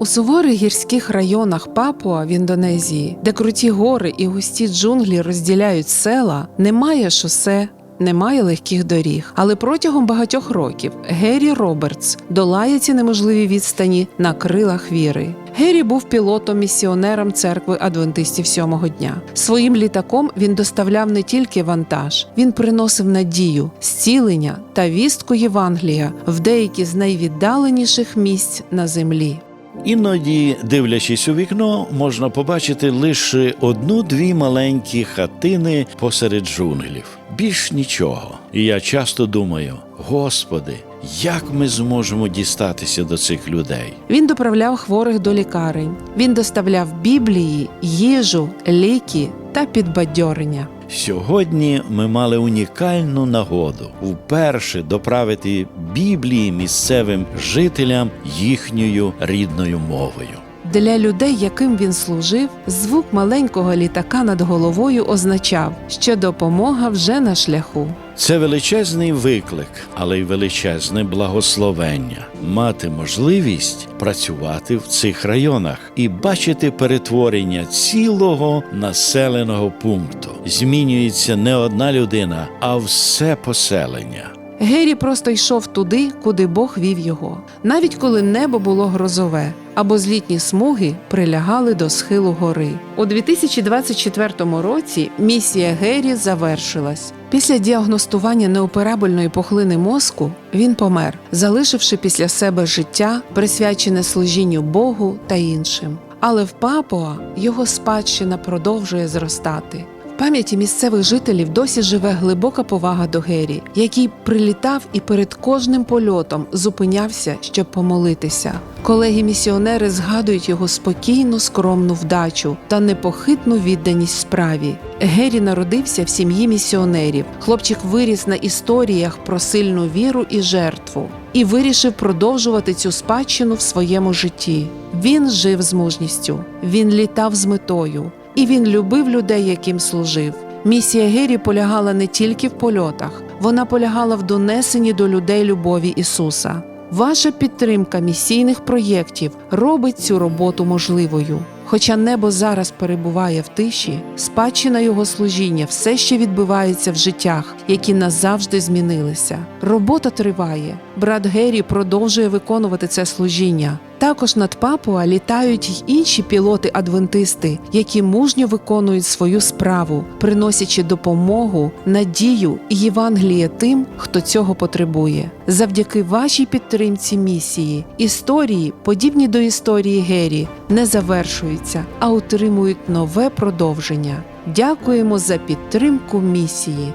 У суворих гірських районах Папуа в Індонезії, де круті гори і густі джунглі розділяють села, немає шосе. Немає легких доріг, але протягом багатьох років Геррі Робертс долає ці неможливі відстані на крилах віри. Геррі був пілотом-місіонером церкви адвентистів сьомого дня. Своїм літаком він доставляв не тільки вантаж, він приносив надію, зцілення та вістку Євангелія в деякі з найвіддаленіших місць на землі. Іноді, дивлячись у вікно, можна побачити лише одну-дві маленькі хатини посеред джунглів. Більш нічого. І я часто думаю: Господи, як ми зможемо дістатися до цих людей? Він доправляв хворих до лікарень. Він доставляв біблії, їжу, ліки та підбадьорення. Сьогодні ми мали унікальну нагоду вперше доправити Біблії місцевим жителям їхньою рідною мовою. Для людей, яким він служив, звук маленького літака над головою означав, що допомога вже на шляху. Це величезний виклик, але й величезне благословення мати можливість працювати в цих районах і бачити перетворення цілого населеного пункту. Змінюється не одна людина, а все поселення. Геррі просто йшов туди, куди Бог вів його, навіть коли небо було грозове, або злітні смуги прилягали до схилу гори. У 2024 році місія Геррі завершилась. Після діагностування неоперабельної пухлини мозку він помер, залишивши після себе життя, присвячене служінню Богу та іншим. Але в Папуа його спадщина продовжує зростати. Пам'яті місцевих жителів досі живе глибока повага до Геррі, який прилітав і перед кожним польотом зупинявся, щоб помолитися. Колеги-місіонери згадують його спокійну, скромну вдачу та непохитну відданість справі. Геррі народився в сім'ї місіонерів. Хлопчик виріс на історіях про сильну віру і жертву і вирішив продовжувати цю спадщину в своєму житті. Він жив з мужністю, він літав з метою, і він любив людей, яким служив. Місія Гері полягала не тільки в польотах, вона полягала в донесенні до людей любові Ісуса. Ваша підтримка місійних проєктів робить цю роботу можливою. Хоча небо зараз перебуває в тиші, спадщина його служіння все ще відбивається в життях, які назавжди змінилися. Робота триває. Брат Геррі продовжує виконувати це служіння. Також над Папуа літають й інші пілоти-адвентисти, які мужньо виконують свою справу, приносячи допомогу, надію і Євангеліє тим, хто цього потребує. Завдяки вашій підтримці місії історії, подібні до історії Гері, не завершуються, а отримують нове продовження. Дякуємо за підтримку місії.